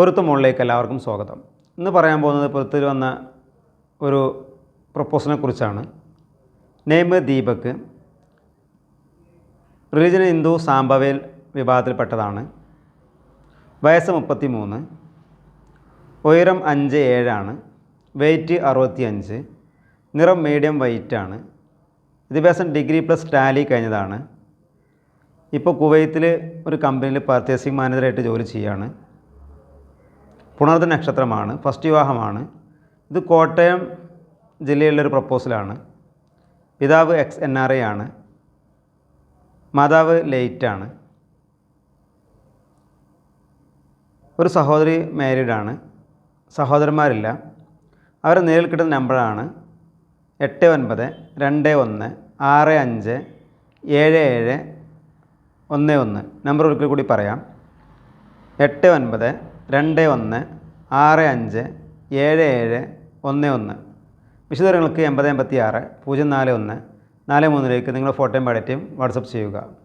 പൊരുത്ത മുകളിലേക്ക് എല്ലാവർക്കും സ്വാഗതം. ഇന്ന് പറയാൻ പോകുന്നത് പൊരുത്തിൽ വന്ന ഒരു പ്രപ്പോസലിനെ കുറിച്ചാണ്. നെയ്മ് ദീപക് റിലീജിയൻ ഹിന്ദു സാംബവേൽ വിഭാഗത്തിൽപ്പെട്ടതാണ്. വയസ്സ് മുപ്പത്തി മൂന്ന് ഉയരം അഞ്ച് ഏഴാണ് വെയ്റ്റ് അറുപത്തി അഞ്ച് നിറം മീഡിയം വൈറ്റാണ് വിദ്യാഭ്യാസം ഡിഗ്രി പ്ലസ് ടാലി കഴിഞ്ഞതാണ്. ഇപ്പോൾ കുവൈത്തിൽ ഒരു കമ്പനിയിൽ പർച്ചേസിംഗ് മാനേജറായിട്ട് ജോലി ചെയ്യുകയാണ്. പുണർദ നക്ഷത്രമാണ് ഫസ്റ്റ് വിവാഹമാണ്. ഇത് കോട്ടയം ജില്ലയിലുള്ളൊരു പ്രപ്പോസലാണ്. പിതാവ് എക്സ് എൻ ആർ ഐ ആണ്. മാതാവ് ലേറ്റാണ് ഒരു സഹോദരി മാരീഡാണ് സഹോദരന്മാരില്ല. അവർ നേരിൽ കിട്ടുന്ന നമ്പറാണ് എട്ട് ഒൻപത് രണ്ട് ഒന്ന് ആറ് അഞ്ച് ഏഴ് ഏഴ് ഒന്ന് ഒന്ന്. നമ്പർ ഒരിക്കൽ കൂടി പറയാം. എട്ട് ഒൻപത് രണ്ട് ഒന്ന് ആറ് അഞ്ച് ഏഴ് ഏഴ് ഒന്ന് ഒന്ന്. വിശദവിവരങ്ങൾക്ക് എൺപത് എൺപത്തി ആറ് പൂജ്യം നാല് ഒന്ന് നാല് മൂന്നിലേക്ക് നിങ്ങളുടെ ഫോട്ടോയും ബയോഡേറ്റയും വാട്സപ്പ് ചെയ്യുക.